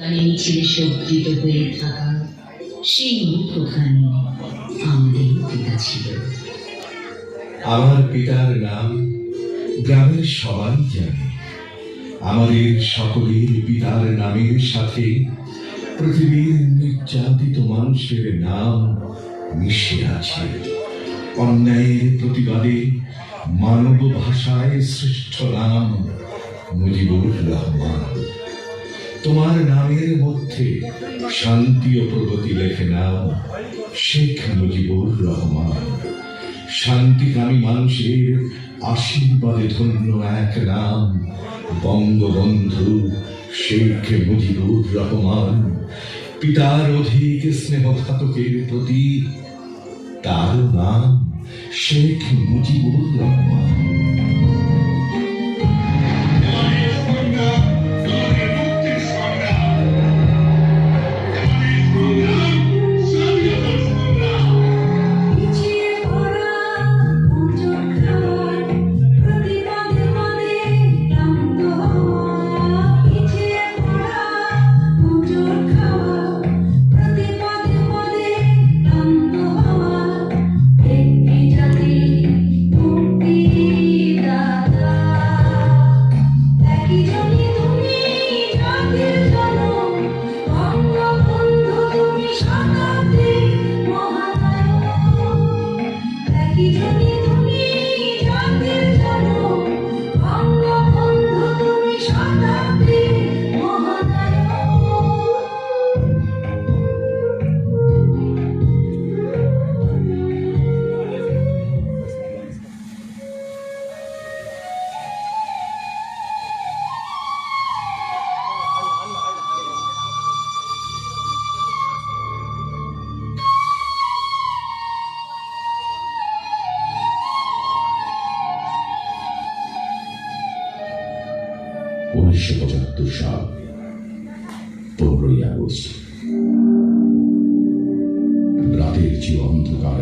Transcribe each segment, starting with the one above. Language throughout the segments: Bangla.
তারে মিছিলে সজ্জিত হয়ে থাকা সেই মুখখানি আমাদের পিতা ছিল। আমার পিতার নাম গ্রামের সবাই জানে। আমাদের সকলের পিতার নামের সাথে পৃথিবীর নির্যাতিত মানুষের নাম মিশে আছে। অন্যায়ের প্রতিবাদে মানব ভাষায় শ্রেষ্ঠ নাম মুজিবুর রহমান। তোমার নামের মধ্যে শান্তি ও প্রগতি লেখে নাম শেখ মুজিবুর রহমান। শান্তিকামী মানুষের আশীর্বাদে ধন্য এক নাম, বঙ্গবন্ধু শেখ মুজিবুর রহমান। পিতার অধিক স্নেহঘাতকের প্রতি তার নাম শেখ মুজিবুর রহমান। উনিশশো পঁচাত্তর সাল, পনেরোই আগস্ট। রাতের যে অন্ধকার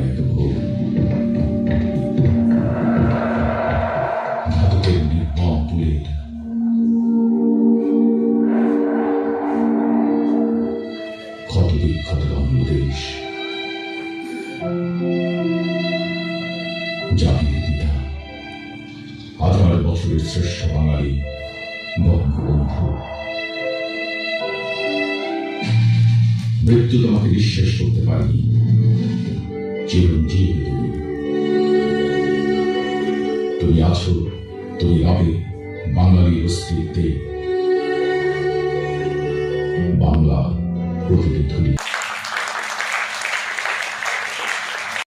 নির্মম বুলেট ক্ষত বাংলাদেশ জাতির পিতা হাজার বছরের শ্রেষ্ঠ বাঙালি মৃত্যু তোমাকে বিশ্বাস করতে পারিনি। চিরঞ্জীব তুমি। তুমি আছো, তুমি রবে বাঙালির অস্তিত্বে। বাংলা প্রতিটি ধনী